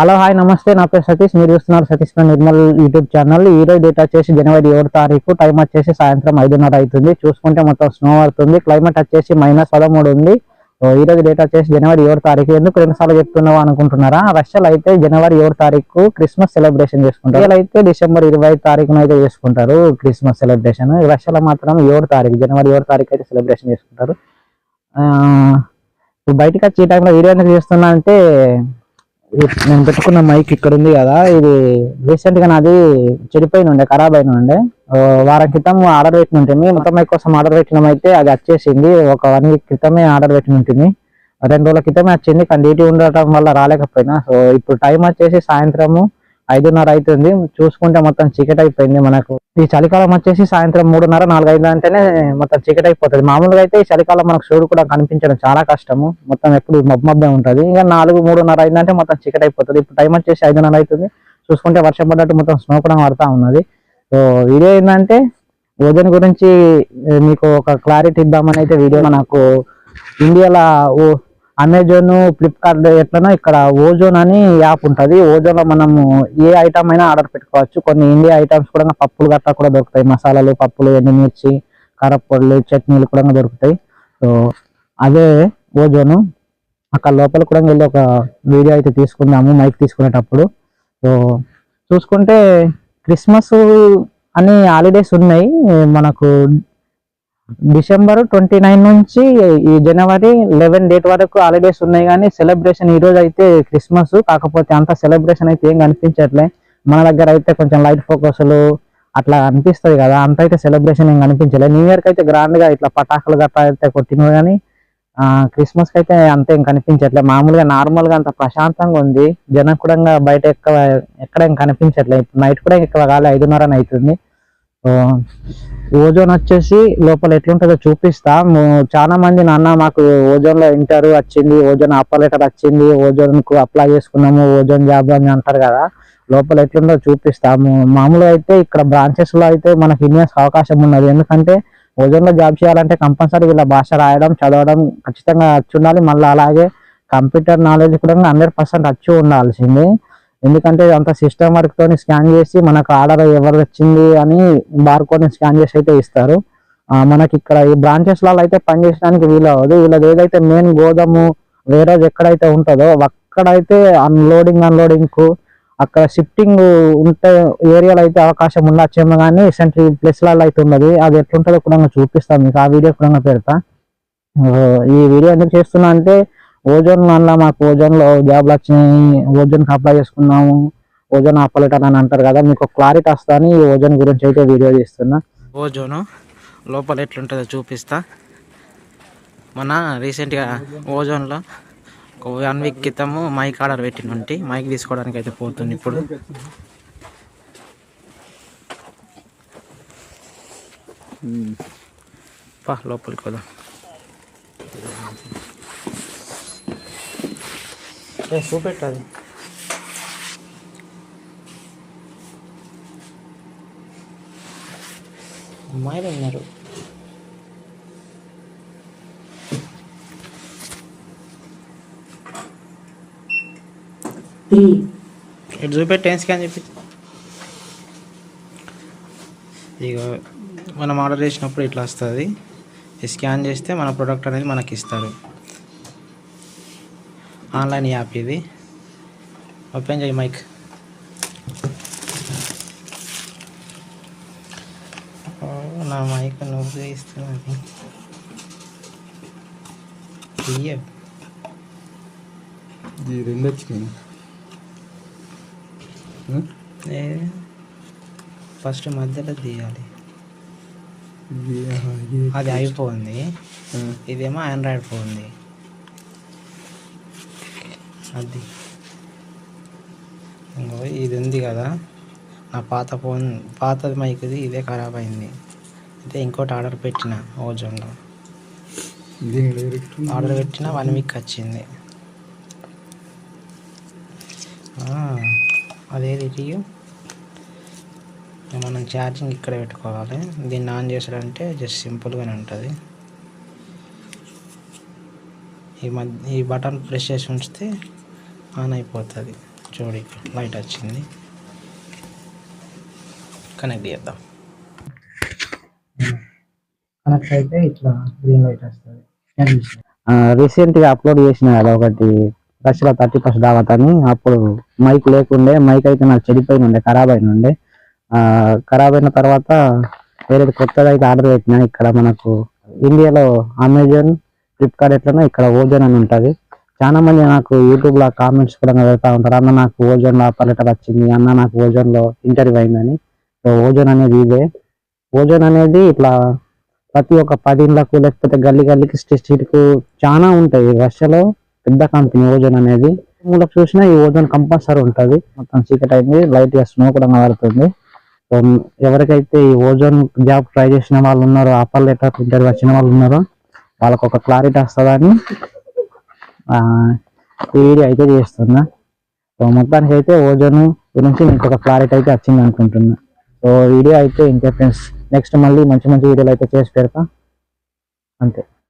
Hello hi నమస్తే. నా పేరు సతీష్. మీరు చూస్తున్నారు Satish friend Nirmal YouTube channel. ఈ రోజు డేట్ వచ్చేసి జనవరి ఏడు తారీఖు. టైం వచ్చేసి సాయంత్రం ఐదున్నర అవుతుంది. చూసుకుంటే మొత్తం స్నో పడుతుంది. క్లైమేట్ వచ్చేసి మైనస్ పదమూడు ఉంది. ఈ రోజు డేట్ వచ్చేసి జనవరి ఏడు తారీఖు. ఎందుకు రెండుసార్లు చెప్తున్నావు అనుకుంటున్నారా? రష్యాలో అయితే జనవరి ఏడు తారీఖు క్రిస్మస్ సెలబ్రేషన్ చేసుకుంటారు. అయితే డిసెంబర్ ఇరవై తారీఖున అయితే చేసుకుంటారు క్రిస్మస్ సెలబ్రేషన్ రష్యాలో మాత్రం ఏడు తారీఖు జనవరి ఏడు తారీఖు అయితే సెలబ్రేషన్ చేసుకుంటారు. ఇప్పుడు బయటకు వచ్చి ఈ టైంలో వీడియో ఎందుకు చేస్తున్నా అంటే నేను పెట్టుకున్న మైక్ ఇక్కడ ఉంది కదా ఇది రీసెంట్గా నాది చెడిపోయిన ఉండే ఖరాబ్ అయిన ఉండే. వారం క్రితం ఆర్డర్ పెట్టిన ఉంటుంది. మొత్తం మైక్ కోసం ఆర్డర్ పెట్టినాం అయితే అది వచ్చేసింది. ఒక వన్ వీక్ క్రితమే ఆర్డర్ పెట్టిన ఉంటుంది. రెండు రోజుల క్రితమే వచ్చింది కానీ డ్యూటీ ఉండటం వల్ల రాలేకపోయినా. సో ఇప్పుడు టైం వచ్చేసి సాయంత్రము ఐదున్నర అవుతుంది చూసుకుంటే మొత్తం చీకటి అయిపోయింది మనకు. ఈ చలికాలం వచ్చేసి సాయంత్రం మూడున్నర నాలుగు ఐదు అంటేనే మొత్తం చీకటి అయిపోతుంది. మామూలుగా అయితే ఈ చలికాలం మనకు సూర్యుడు కూడా కనిపించడం చాలా కష్టము. మొత్తం ఎప్పుడు మబ్బు మబ్బే ఉంటుంది. ఇంకా నాలుగు మూడున్నర అయిందంటే మొత్తం చీకటి అయిపోతుంది. ఇప్పుడు టైం వచ్చేసి ఐదున్నర అవుతుంది. చూసుకుంటే వర్షం పడ్డట్టు మొత్తం స్నో కూడా పడతా ఉన్నది. సో వీడియో ఏంటంటే ఓజన్ గురించి మీకు ఒక క్లారిటీ ఇద్దామని అయితే వీడియో నాకు ఇండియాలో ఓ అమెజాన్ ఫ్లిప్కార్ట్ ఎట్లనో ఇక్కడ ఓజోన్ అని యాప్ ఉంటుంది. ఓజోన్లో మనము ఏ ఐటమ్ అయినా ఆర్డర్ పెట్టుకోవచ్చు. కొన్ని ఇండియా ఐటమ్స్ కూడా పప్పులు గట్టా కూడా దొరుకుతాయి. మసాలాలు పప్పులు ఎండుమిర్చి కారపొడులు చట్నీలు కూడా దొరుకుతాయి. సో అదే ఓజోను. అక్కడ లోపల కూడా వెళ్ళి ఒక వీడియో అయితే తీసుకుందాము మైక్ తీసుకునేటప్పుడు. సో చూసుకుంటే క్రిస్మస్ అని హాలిడేస్ ఉన్నాయి. మనకు డిసెంబర్ ట్వంటీ నైన్ నుంచి ఈ జనవరి లెవెన్ డేట్ వరకు హాలిడేస్ ఉన్నాయి కానీ సెలబ్రేషన్ ఈ రోజు అయితే క్రిస్మస్ కాకపోతే అంత సెలబ్రేషన్ అయితే ఏం కనిపించట్లే. మన దగ్గర అయితే కొంచెం లైట్ ఫోకస్లు అట్లా అనిపిస్తుంది కదా అంత అయితే సెలబ్రేషన్ ఏం కనిపించలే. న్యూ ఇయర్కి అయితే గ్రాండ్గా ఇట్లా పటాకులు గట్రా అయితే కొట్టినవి కానీ క్రిస్మస్కి అయితే అంత ఏం కనిపించట్లే. మామూలుగా నార్మల్గా అంత ప్రశాంతంగా ఉంది. జనం కూడా బయట ఎక్కువ ఎక్కడ ఏం కనిపించట్లే. ఇప్పుడు నైట్ కూడా ఎక్కువ కాలే ఐదున్నర అవుతుంది ఓజోన్ వచ్చేసి లోపల ఎట్లుంటుందో చూపిస్తా. చాలా మంది నాన్న మాకు ఓజోన్లో ఇంటర్ వచ్చింది ఓజోన్ ఆపరేటర్ వచ్చింది ఓజోన్కు అప్లై చేసుకున్నాము ఓజోన్ జాబ్ అని అంటారు కదా. లోపల ఎట్లుందో చూపిస్తాము మామూలుగా అయితే ఇక్కడ బ్రాంచెస్లో అయితే మనకి ఇన్వెస్ట్ అవకాశం ఉన్నది. ఎందుకంటే ఓజోన్లో జాబ్ చేయాలంటే కంపల్సరీ వీళ్ళ భాష రాయడం చదవడం ఖచ్చితంగా వచ్చి ఉండాలి. మళ్ళీ అలాగే కంప్యూటర్ నాలెడ్జ్ కూడా హండ్రెడ్ పర్సెంట్ వచ్చి ఉండాల్సింది. ఎందుకంటే అంత సిస్టమ్ వర్క్ తోని స్కాన్ చేసి మనకు ఆర్డర్ ఎవరు వచ్చింది అని బార్ స్కాన్ చేసి అయితే ఇస్తారు. మనకి ఇక్కడ ఈ బ్రాంచెస్లలో అయితే పనిచేయడానికి వీలు అవ్వదు. వీళ్ళది ఏదైతే మెయిన్ గోదాము వేరే ఎక్కడైతే ఉంటుందో అక్కడైతే అన్లోడింగ్ అన్లోడింగ్కు అక్కడ షిఫ్టింగ్ ఉంటే ఏరియాలో అయితే అవకాశం ఉండొచ్చేమో కానీ సెంట్రీ ప్లేస్లలో అయితే ఉన్నది. అది ఎట్లుంటుందో కూడా చూపిస్తాను. మీకు ఆ వీడియో కూడా పెడతా. ఈ వీడియో ఎందుకు చేస్తున్నా అంటే ఓజోన్ వల్ల మాకు ఓజోన్లో జాబ్లు వచ్చినాయి ఓజోన్కి అప్లై చేసుకున్నాము. ఓజోన్ ఆపరేటర్ అని అంటారు కదా మీకు క్లారిటీ వస్తాని ఈ ఓజోన్ గురించి అయితే వీడియో చేస్తున్నా ఓజోను లోపల ఎట్లుంటుందో చూపిస్తా. మన రీసెంట్గా ఓజోన్లో ఒక వన్ వీక్ క్రితము మైక్ ఆర్డర్ పెట్టిన ఉంటే మైక్ తీసుకోవడానికి అయితే పోతుంది ఇప్పుడు. పా లోపలికి పోదాం. ఏ, చూపెట్టు అది అమ్మాయిలు ఉన్నారు. ఇటు చూపెట్టి ఏం స్కాన్ చెప్పి ఇక మనం ఆర్డర్ చేసినప్పుడు ఇట్లా వస్తుంది. స్కాన్ చేస్తే మన ప్రోడక్ట్ అనేది మనకి ఇస్తారు ఆన్లైన్ యాప్ ఇది. ఓపెన్ చేయి మైక్ నా మైక్ నువ్వు ఈ రెండు వచ్చినాయి. ఫస్ట్ మధ్యలో తీయాలి. అది ఆ, ఇదేమో ఆండ్రాయిడ్ ఫోన్ది అది. ఇది ఉంది కదా. నా పాత ఫోన్ పాతది మైక్ది ఇదే ఖరాబ్ అయింది. అయితే ఇంకోటి ఆర్డర్ పెట్టిన ఓజోన్లో. ఆర్డర్ పెట్టిన వన్ వీక్ వచ్చింది. ఆ, అదేది రియో మనం ఛార్జింగ్ ఇక్కడ పెట్టుకోవాలి. దీన్ని ఆన్ చేసాడంటే జస్ట్ సింపుల్గానే ఉంటుంది. ఈ మధ్య ఈ బటన్ ప్రెస్ చేసి ఉంచితే ఆన్ అయిపోతుంది. చూడు లైట్ వచ్చింది. కనెక్ట్ చేద్దాం. కనెక్ట్ అయితే ఇట్లా గ్రీన్ లైట్ వస్తుంది. రీసెంట్గా అప్లోడ్ చేసిన కదా ఒకటి దశలో థర్టీ ఫస్ట్ దావత్ అని అప్పుడు మైక్ లేకుండే మైక్ అయితే నాకు చెడిపోయిన ఉండే ఖరాబ్ అయిన ఉండే ఆ, ఖరాబ్ అయిన తర్వాత వేరే కొత్తది అయితే ఆర్డర్ పెట్టిన ఇక్కడ మనకు ఇండియాలో అమెజాన్ ఫ్లిప్కార్ట్ ఎట్లనో ఇక్కడ ఓజన్ అని ఉంటది. చాలా మంది నాకు యూట్యూబ్లో కామెంట్స్ కూడా పెడతా ఉంటారు. అన్న నాకు ఓజోన్లో వచ్చింది. అన్న నాకు ఓజోన్లో ఇంటర్వ్యూ అయిందని. సో ఓజోన్ అనేది ఇదే. ఓజోన్ అనేది ఇట్లా ప్రతి ఒక్క పది లేకపోతే గల్లీ గల్లీకి స్ట్రీట్ స్ట్రీట్కు చాలా ఉంటాయి. రష్యాలో పెద్ద కంపెనీ ఓజోన్ అనేది. మూలకు చూసినా ఈ ఓజోన్ కంపల్సరీ ఉంటుంది. మొత్తం చీకటి అయింది. లైట్గా స్నో కూడా కనబడుతుంది సో ఎవరికైతే ఈ ఓజోన్ జాబ్ ట్రై చేసిన వాళ్ళు ఉన్నారో ఆపర్ లెటర్ ఇంటర్వ్యూ వచ్చిన వాళ్ళు ఉన్నారో వాళ్ళకు ఒక క్లారిటీ వస్తుందని ఈ వీడియో అయితే చేస్తున్నా. సో మొత్తానికి అయితే ఓజోన్ గురించి మీకు ఒక క్లారిటీ అయితే వచ్చింది అనుకుంటున్నా సో వీడియో అయితే ఇంకే ఫ్రెండ్స్ నెక్స్ట్ మళ్ళీ మంచి మంచి వీడియోలు అయితే చేసి పెడతా. అంతే.